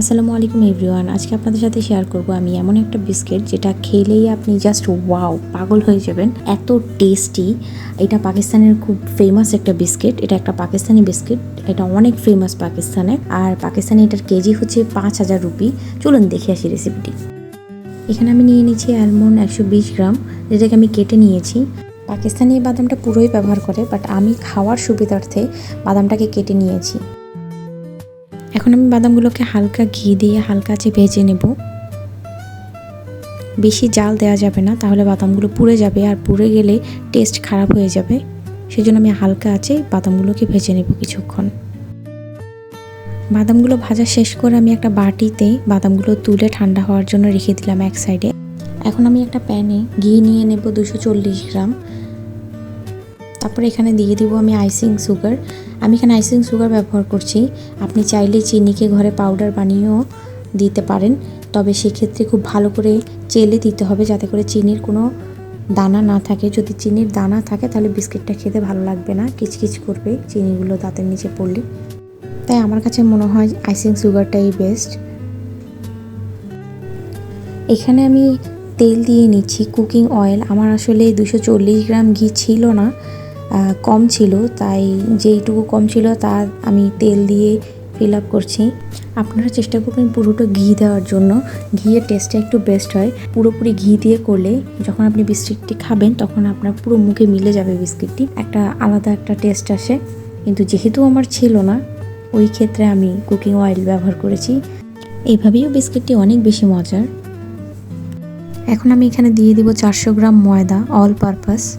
আসসালামু আলাইকুম এভরিওয়ান। আজকে আপনাদের সাথে শেয়ার করব আমি এমন একটা বিস্কিট যেটা খেলেই আপনি জাস্ট ওয়াও পাগল হয়ে যাবেন। এত টেস্টি এটা পাকিস্তানের খুব ফেমাস একটা বিস্কিট এটা একটা পাকিস্তানি বিস্কিট এটা অনেক ফেমাস পাকিস্তানে। আর পাকিস্তানে এটার কেজি হচ্ছে পাঁচ হাজার রুপি। চলুন দেখে আসি রেসিপিটি এখানে আমি নিয়ে নিয়েছি অ্যালমন্ড একশো বিশ গ্রাম। যেটাকে আমি কেটে নিয়েছি। পাকিস্তানি এই বাদামটা পুরোই ব্যবহার করে বাট আমি খাওয়ার সুবিধার্থে বাদামটাকে কেটে নিয়েছি। এখন আমি বাদামগুলোকে হালকা ঘি দিয়ে হালকা আছে ভেজে নেব। বেশি জাল দেওয়া যাবে না, তাহলে বাদামগুলো পুড়ে যাবে আর পুড়ে গেলে টেস্ট খারাপ হয়ে যাবে। সেজন্য আমি হালকা আছে বাদামগুলোকে ভেজে নেব কিছুক্ষণ। বাদামগুলো ভাজা শেষ করে আমি একটা বাটিতে বাদামগুলো তুলে ঠান্ডা হওয়ার জন্য রেখে দিলাম এক সাইডে এখন আমি একটা প্যানে ঘি নিয়ে নেব দুশো চল্লিশ গ্রাম। তারপরে এখানে দিয়ে দিব আমি আইসিং সুগার আমি এখানে আইসিং সুগার ব্যবহার করছি। আপনি চাইলে চিনিকে ঘরে পাউডার বানিয়েও দিতে পারেন, তবে সেক্ষেত্রে খুব ভালো করে চেলে দিতে হবে যাতে করে চিনির কোনো দানা না থাকে। যদি চিনির দানা থাকে তাহলে বিস্কিটটা খেতে ভালো লাগবে না, কিচকিচ করবে চিনিগুলো দাঁতের নিচে পড়লে। তাই আমার কাছে মনে হয় আইসিং সুগারটাই বেস্ট এখানে আমি তেল দিয়ে নিচ্ছি। কুকিং অয়েল আমার আসলে দুশো গ্রাম ঘি ছিল না। কম ছিল, তাই যেইটুকু কম ছিল তা আমি তেল দিয়ে ফিল আপ করছি। আপনারা চেষ্টা করবেন পুরোটা ঘি দেওয়ার জন্য। ঘিয়ের টেস্টটা একটু বেস্ট হয়। পুরোপুরি ঘি দিয়ে করলে যখন আপনি বিস্কিটটি খাবেন, তখন আপনার পুরো মুখে মিলে যাবে বিস্কিটটি। একটা আলাদা একটা টেস্ট আসে। কিন্তু যেহেতু আমার ছিল না, ওই ক্ষেত্রে আমি কুকিং অয়েল ব্যবহার করেছি। এইভাবেও বিস্কিটটি অনেক বেশি মজার। এখন আমি এখানে দিয়ে দিব চারশো গ্রাম ময়দা অল পারপাস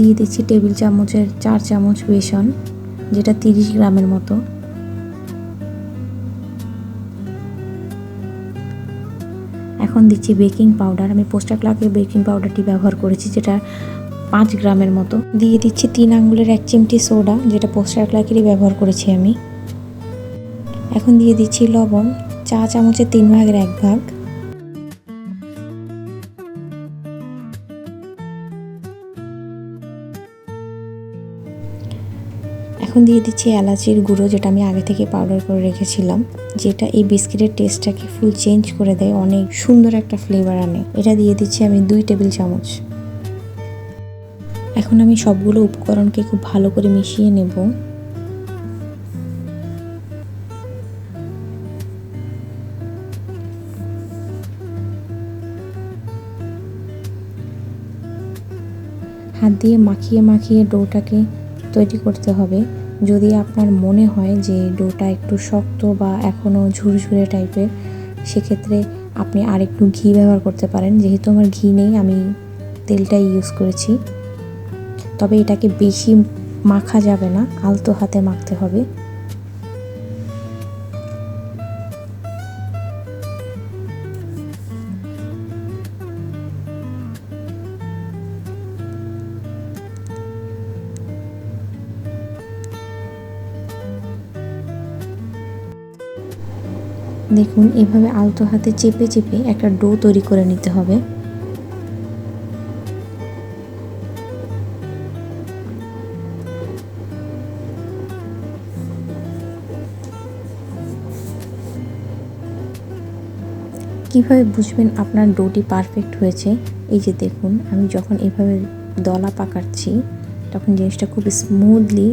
দিয়ে দিচ্ছি টেবিল চামচের চার চামচ বেসন, যেটা তিরিশ গ্রামের মতো। এখন দিচ্ছি বেকিং পাউডার। আমি পোস্টার ক্লাকের বেকিং পাউডারটি ব্যবহার করেছি, যেটা পাঁচ গ্রামের মতো। দিয়ে দিচ্ছি তিন আঙ্গুলের এক চিমটি সোডা, যেটা পোস্টার ক্লাকেরই ব্যবহার করেছি আমি। এখন দিয়ে দিচ্ছি লবণ, চা চামচের তিন ভাগের এক ভাগ। এখন দিয়ে দিচ্ছি এলাচির গুঁড়ো, যেটা আমি আগে থেকে পাউডার করে রেখেছিলাম, যেটা এই বিস্কিটের টেস্টটাকে ফুল চেঞ্জ করে দেয়, অনেক সুন্দর একটা ফ্লেভার আনে। এটা দিয়ে দিচ্ছি আমি দুই টেবিল চামচ। এখন আমি সবগুলো উপকরণকে খুব ভালো করে মিশিয়ে নেব। হাত দিয়ে মাখিয়ে মাখিয়ে ডোটাকে তৈরি করতে হবে। যদি আপনার মনে হয় যে ডোটা একটু শক্ত বা এখনও ঝুরঝুরে টাইপের, সেক্ষেত্রে আপনি আর একটু ঘি ব্যবহার করতে পারেন। যেহেতু আমার ঘি নেই, আমি তেলটাই ইউজ করেছি। তবে এটাকে বেশি মাখা যাবে না, আলতো হাতে মাখতে হবে। দেখুন, এভাবে আলতো হাতে চেপে চেপে একটা ডো তৈরি করে নিতে হবে। কীভাবে বুঝবেন আপনার ডোটি পারফেক্ট হয়েছে? এই যে দেখুন, আমি যখন এভাবে দলা পাকাচ্ছি, তখন জিনিসটা খুব স্মুথলি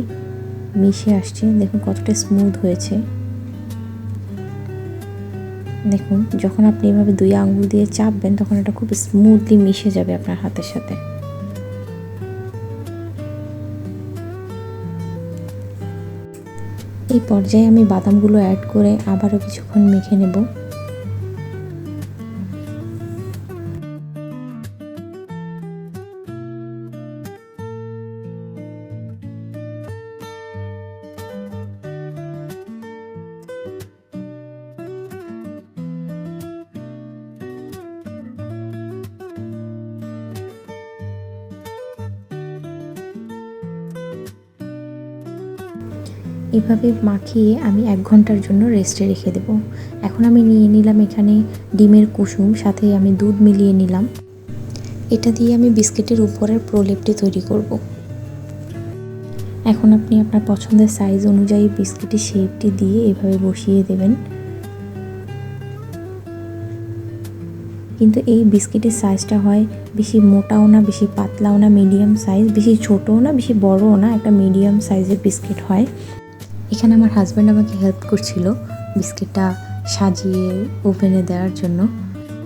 মিশে আসছে। দেখুন কতটা স্মুথ হয়েছে। দেখুন, যখন আপনি এভাবে দুই আঙুল দিয়ে চাপবেন, তখন এটা খুব স্মুথলি মিশে যাবে আপনার হাতের সাথে। এই পর্যায়ে আমি বাদামগুলো অ্যাড করে আবারও কিছুক্ষণ মেখে নেব। এভাবে মাখিয়ে আমি এক ঘণ্টার জন্য রেস্টে রেখে দেবো। এখন আমি নিয়ে নিলাম এখানে ডিমের কুসুম, সাথে আমি দুধ মিলিয়ে নিলাম। এটা দিয়ে আমি বিস্কিটের উপরের প্রলেপটি তৈরি করব। এখন আপনি আপনার পছন্দের সাইজ অনুযায়ী বিস্কিটের শেপটি দিয়ে এভাবে বসিয়ে দেবেন। কিন্তু এই বিস্কিটের সাইজটা হয় বেশি মোটাও না, বেশি পাতলাও না মিডিয়াম সাইজ বেশি ছোটও না, বেশি বড়ও না, একটা মিডিয়াম সাইজের বিস্কিট হয়। এখানে আমার হাজব্যান্ড আমাকে হেল্প করছিল বিস্কিটটা সাজিয়ে ওভেনে দেওয়ার জন্য।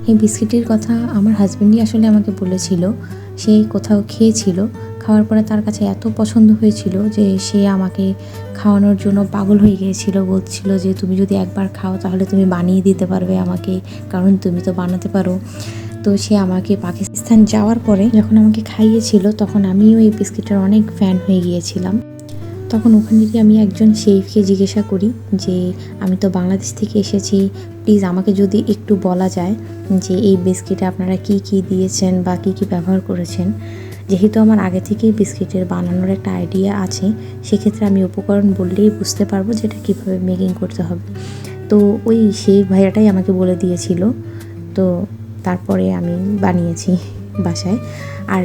এই বিস্কিটের কথা আমার হাজব্যান্ডই আসলে আমাকে বলেছিল, সে কোথাও খেয়েছিল, খাওয়ার পরে তার কাছে এত পছন্দ হয়েছিল যে সে আমাকে খাওয়ানোর জন্য পাগল হয়ে গিয়েছিল, বলছিল যে তুমি যদি একবার খাও তাহলে তুমি বানিয়ে দিতে পারবে আমাকে, কারণ তুমি তো বানাতে পারো। তো সে আমাকে পাকিস্তান যাওয়ার পরে যখন আমাকে খাইয়েছিল তখন আমিও এই বিস্কিটের অনেক ফ্যান হয়ে গিয়েছিলাম। তখন ওখানে গিয়ে আমি একজন শেফকে জিজ্ঞাসা করি যে, আমি তো বাংলাদেশ থেকে এসেছি প্লিজ আমাকে যদি একটু বলা যায় যে, এই বিস্কিটে আপনারা কি কি দিয়েছেন বা কি কি ব্যবহার করেছেন? যেহেতু আমার আগে থেকেই বিস্কিটের বানানোর একটা আইডিয়া আছে, সেক্ষেত্রে আমি উপকরণ বললেই বুঝতে পারব যে এটা কীভাবে মেকিং করতে হবে। তো ওই সেই ভাইয়াটাই আমাকে বলে দিয়েছিল। তো তারপরে আমি বানিয়েছি বাসায়। আর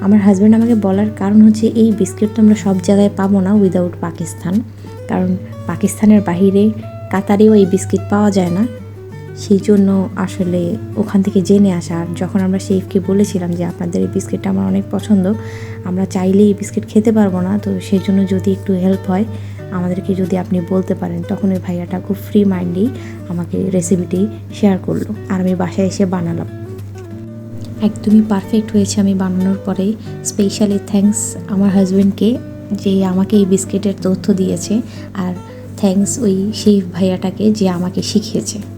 আমার হাজব্যান্ড আমাকে বলার কারণ হচ্ছে এই বিস্কিট তো আমরা সব জায়গায় পাবো না উইদাউট পাকিস্তান। কারণ পাকিস্তানের বাহিরে কাতারেও এই বিস্কিট পাওয়া যায় না। সেই জন্য আসলে ওখান থেকে জেনে আসা। আর যখন আমরা শেফকে বলেছিলাম যে আপনাদের এই বিস্কিটটা আমার অনেক পছন্দ, আমরা চাইলেই এই বিস্কিট খেতে পারব না। তো সেই জন্য যদি একটু হেল্প হয়, আমাদেরকে যদি আপনি বলতে পারেন, তখন ওই ভাইয়াটা খুব ফ্রি মাইন্ডেই আমাকে রেসিপিটি শেয়ার করল। আর আমি বাসায় এসে বানালাম। একদমই পারফেক্ট হয়েছে আমি বানানোর পরে। স্পেশালি থ্যাংকস আমার হাজব্যান্ডকে যে আমাকে এই বিস্কিটের তথ্য দিয়েছে। আর থ্যাংকস ওই শেফ ভাইয়াটাকে যে আমাকে শিখিয়েছে।